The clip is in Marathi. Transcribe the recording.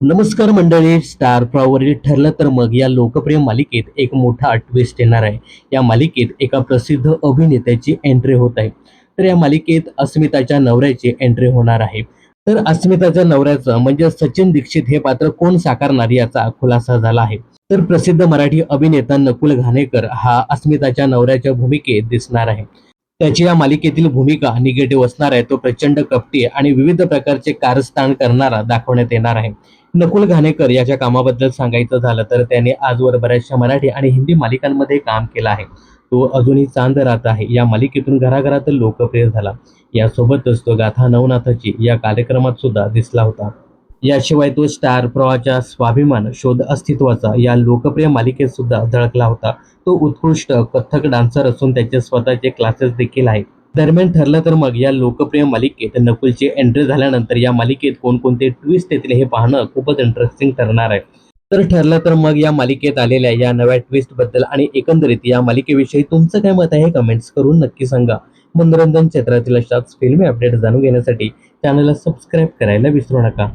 नमस्कार मंडळी स्टार प्रॉवरील ठरलं तर मग या लोकप्रिय मालिकेत एक मोठा ट्विस्ट येणार आहे. या मालिकेत एका प्रसिद्ध अभिनेत्याची एंट्री होत आहे. तर या मालिकेत अस्मिताच्या नवऱ्याची एंट्री होणार आहे. तर अस्मिताच्या नवऱ्याचं म्हणजे सचिन दीक्षित हे पात्र कोण साकारणार याचा खुलासा झाला आहे. तर प्रसिद्ध मराठी अभिनेता नकुल घाणेकर हा अस्मिताच्या नवऱ्याच्या भूमिकेत दिसणार आहे. त्याची या मालिकेतील भूमिका निगेटिव्ह असणार आहे तो प्रचंड कपटी आणि विविध प्रकारचे कारस्थान करणारा दाखवण्यात येणार आहे. नकुल घाणेकर याच्या कामाबद्दल सांगायचं झालं तर त्याने आजवर बऱ्याचशा मराठी आणि हिंदी मालिकांमध्ये काम केलं आहे. तो अजूनही चांद राहत आहे. या मालिकेतून घराघरात लोकप्रिय झाला. यासोबतच तो गाथा नवनाथाची या कार्यक्रमात सुद्धा दिसला होता. याशिवाय तो स्टार प्रवाहाच्या स्वाभिमान शोध अस्तित्वाचा या लोकप्रिय मालिकेत सुद्धा झळकला होता. तो उत्कृष्ट कथ्थक डान्सर असून त्याचे स्वतःचे क्लासेस देखील आहेत. दरम्यान ठरलं तर मग या लोकप्रिय मालिकेत नकुलची एंट्री झाल्यानंतर या मालिकेत कोणकोणते ट्विस्ट येतील हे पाहणं खूपच इंटरेस्टिंग ठरणार आहे. तर ठरलं तर मग या मालिकेत आलेल्या या नव्या ट्विस्टबद्दल आणि एकंदरीत या मालिकेविषयी तुमचं काय मत आहे हे कमेंट्स करून नक्की सांगा. मनोरंजन क्षेत्रातील अशाच फिल्मी अपडेट जाणून घेण्यासाठी चॅनलला सबस्क्राईब करायला विसरू नका.